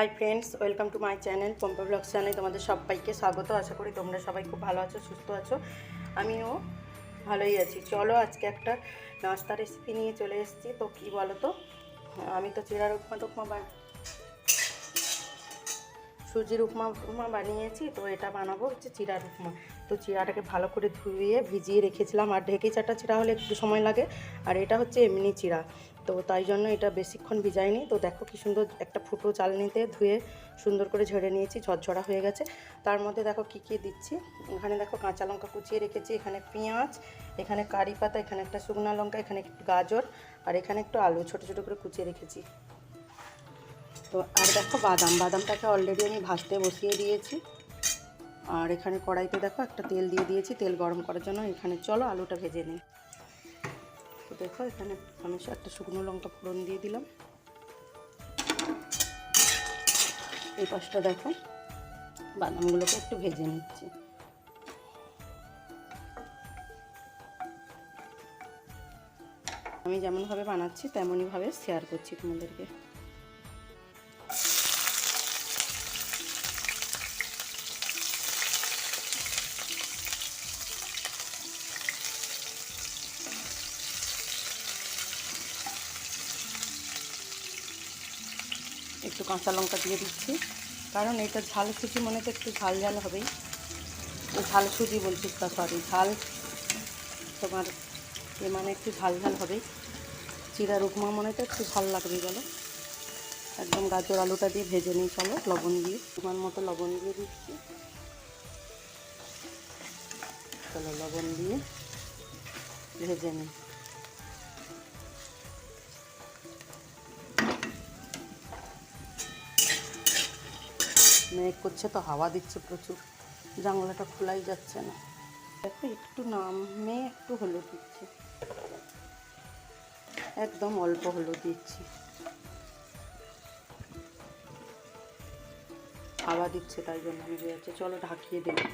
Hi friends welcome to my channel Pampa blog channel তোমাদের সবাইকে স্বাগত। আশা করি তোমরা সবাই খুব ভালো আছো, সুস্থ আছো। আমিও ভালোই আছি। চলো আজকে একটা নাস্তা রেসিপি নিয়ে চলে এসেছি। তো কী বলো তো আমি তো চিরার উপমা টুকমা সুজির উপমা উপমা বানিয়েছি, তো এটা বানাবো হচ্ছে চিরার উপমা তো চিরাটাকে ভালো করে ধুয়ে ভিজিয়ে রেখেছিলাম, আর ঢেকে চাটা চিরা হলে একটু সময় লাগে, আর এটা হচ্ছে এমনি চিরা। তো তাই জন্য এটা বেশিক্ষণ ভিজাইনি। তো দেখো কি সুন্দর একটা ফুটো চালনিতে ধুয়ে সুন্দর করে ঝেড়ে নিয়েছি, ঝরঝরা হয়ে গেছে। তার মধ্যে দেখো কি কি দিচ্ছি। এখানে দেখো কাঁচা লঙ্কা কুচিয়ে রেখেছি, এখানে পেঁয়াজ, এখানে কারি পাতা, এখানে একটা শুকনো লঙ্কা, এখানে একটু গাজর, আর এখানে একটু আলু ছোটো ছোটো করে কুচিয়ে রেখেছি। তো আর দেখো বাদাম, বাদামটাকে অলরেডি আমি ভাজতে বসিয়ে দিয়েছি। আর এখানে কড়াইতে দেখো একটা তেল দিয়ে দিয়েছি, তেল গরম করার জন্য এখানে চলো আলুটা ভেজে নিই। তো দেখো এখানে আমি একটা শুকনো লঙ্কা ফোড়ন দিয়ে দিলাম। এই পাশটা দেখো, বাদামগুলোকে একটু ভেজে নিচ্ছি। আমি যেমনভাবে বানাচ্ছি তেমনইভাবে শেয়ার করছি তোমাদেরকে। একটু কাঁচা লঙ্কা দিয়ে দিচ্ছি। কারণ এটা ঝাল সুজি মনে তো একটু ঝাল ঝাল হবেই। ঝাল সুজি বলছি তা সরি ঝাল তোমার এ মানে একটু ঝাল ঝাল হবেই চিরা রুকমা মনে তো একটু ঝাল লাগবে বলো। একদম গাজর আলুটা দিয়ে ভেজে নিই, চলো লবণ দিয়ে। তোমার মতো লবণ দিয়ে দিচ্ছি। চলো লবণ দিয়ে ভেজে নিই। মেঘ করছে তো, হাওয়া দিচ্ছে প্রচুর। জানলাটা খোলাই যাচ্ছে না। দেখো, একটু নামে একটু হলুদ দিচ্ছি। একদম অল্প হলুদ দিচ্ছি। হাওয়া দিচ্ছে, তাই জন্য ভিজে যাচ্ছে। চলো, ঢাকিয়ে দেবো।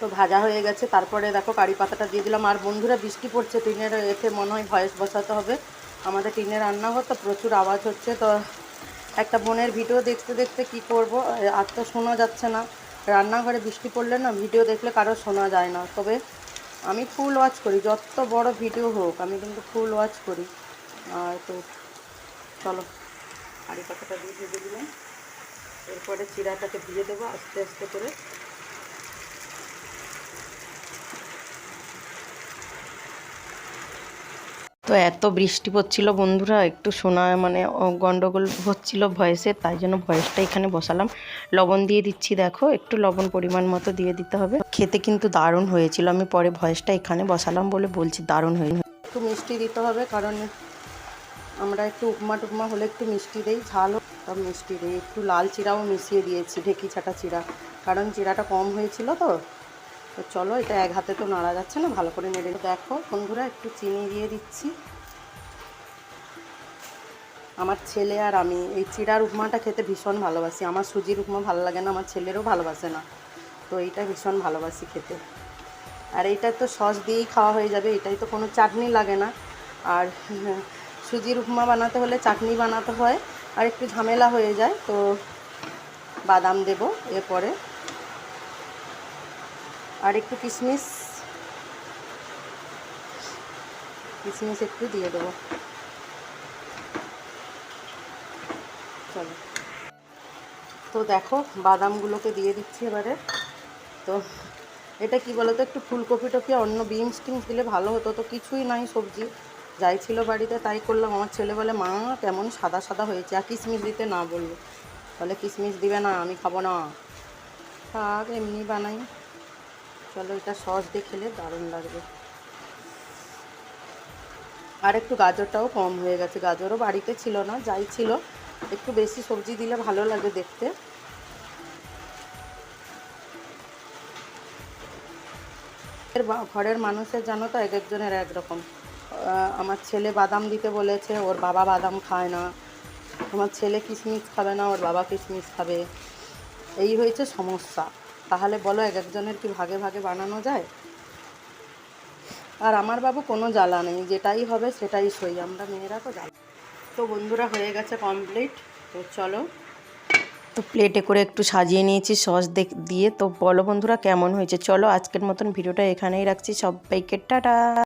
তো ভাজা হয়ে গেছে। তারপরে দেখো, কারি পাতাটা দিয়ে দিলাম। আর বন্ধুরা, বৃষ্টি পড়ছে, টিনের এতে মনে হয় ভয়েস বসাতে হবে। আমাদের টিনের রান্নাঘর তো প্রচুর আওয়াজ হচ্ছে। তো একটা বোনের ভিডিও দেখতে দেখতে কি করব? আর তো শোনা যাচ্ছে না। রান্নাঘরে বৃষ্টি পড়লে না ভিডিও দেখলে কারও শোনা যায় না। তবে আমি ফুল ওয়াচ করি। যত বড় ভিডিও হোক, আমি কিন্তু ফুল ওয়াচ করি। আর তো চলো, আড়ি পাতাটা দিয়ে ভেজে দিলাম। এরপরে চিরাটাকে ভিজে দেবো আস্তে আস্তে করে। তো এত বৃষ্টি পড়ছিল বন্ধুরা, একটু শোনা মানে গন্ডগোল হচ্ছিল ভয়েসে, তাই জন্য ভয়েসটা এখানে বসালাম। লবণ দিয়ে দিচ্ছি দেখো, একটু লবণ পরিমাণ মতো দিয়ে দিতে হবে। খেতে কিন্তু দারুণ হয়েছিল, আমি পরে ভয়েসটা এখানে বসালাম বলে বলছি দারুণ হয়ে একটু মিষ্টি দিতে হবে কারণ আমরা একটু উপমা টুকমা হলে একটু মিষ্টি দেই, ঝাল সব মিষ্টি দিই। একটু লাল চিরাও মিশিয়ে দিয়েছি, ঢেকি ছাটা চিরা। কারণ চিরাটা কম হয়েছিল তো তো চলো, এটা এক হাতে তো নাড়া যাচ্ছে না, ভালো করে নেড়ে দেখো বন্ধুরা, একটু চিনি দিয়ে দিচ্ছি। আমার ছেলে আর আমি, এই চিড়ার উপমাটা খেতে ভীষণ ভালোবাসি। আমার সুজির উপমা ভালো লাগে না, আমার ছেলেরও ভালোবাসে না। তো এইটা ভীষণ ভালোবাসি খেতে। আর এইটা তো সস দিয়েই খাওয়া হয়ে যাবে, এটাই তো কোনো চাটনি লাগে না। আর সুজির উপমা বানাতে হলে চাটনি বানাতে হয়, আর একটু ঝামেলা হয়ে যায়, তো বাদাম দেব এরপরে। আর একটু কিশমিশ। কিশমিশ একটু দিয়ে দেবো। চলো। তো দেখো, বাদামগুলোকে দিয়ে দিচ্ছি এবারে। তো এটা কি বলতো, একটু ফুলকপি টপি অন্য বিনস টিমস দিলে ভালো হতো। তো কিছুই নাই সবজি। যাই ছিল বাড়িতে, তাই করলাম। আমার ছেলে বলে, মা, কেমন সাদা সাদা হয়েছে। আর কিশমিশ দিতে না বলল। বলে, কিশমিশ দিবে না, আমি খাব না। থাক, এমনি বানাই। চলো, এটা সস দিয়ে খেলে দারুণ লাগবে। আর একটু গাজরটাও কম হয়ে গেছে। গাজরও বাড়িতে ছিল না, যাই ছিল। একটু বেশি সবজি দিলে ভালো লাগে দেখতে। ঘরের মানুষের জানো তো এক একজনের একরকম আমার ছেলে বাদাম দিতে বলেছে, ওর বাবা বাদাম খায় না। আমার ছেলে কিশমিশ খাবে না, ওর বাবা কিশমিশ খাবে। এই হয়েছে সমস্যা। তাহলে বলো এক একজনের কি ভাগে ভাগে বানানো যায়? আর আমার বাবু কোনো জ্বালা নেই, যেটাই হবে সেটাই সই, আমরা মেয়েরা তো জ্বালা। তো বন্ধুরা হয়ে গেছে কমপ্লিট তো চলো। তো প্লেটে করে একটু সাজিয়ে নিয়েছি, সস দিয়ে। তো বলো বন্ধুরা কেমন হয়েছে? চলো আজকের মতন ভিডিওটা এখানেই রাখছি, সবাইকে টাটা।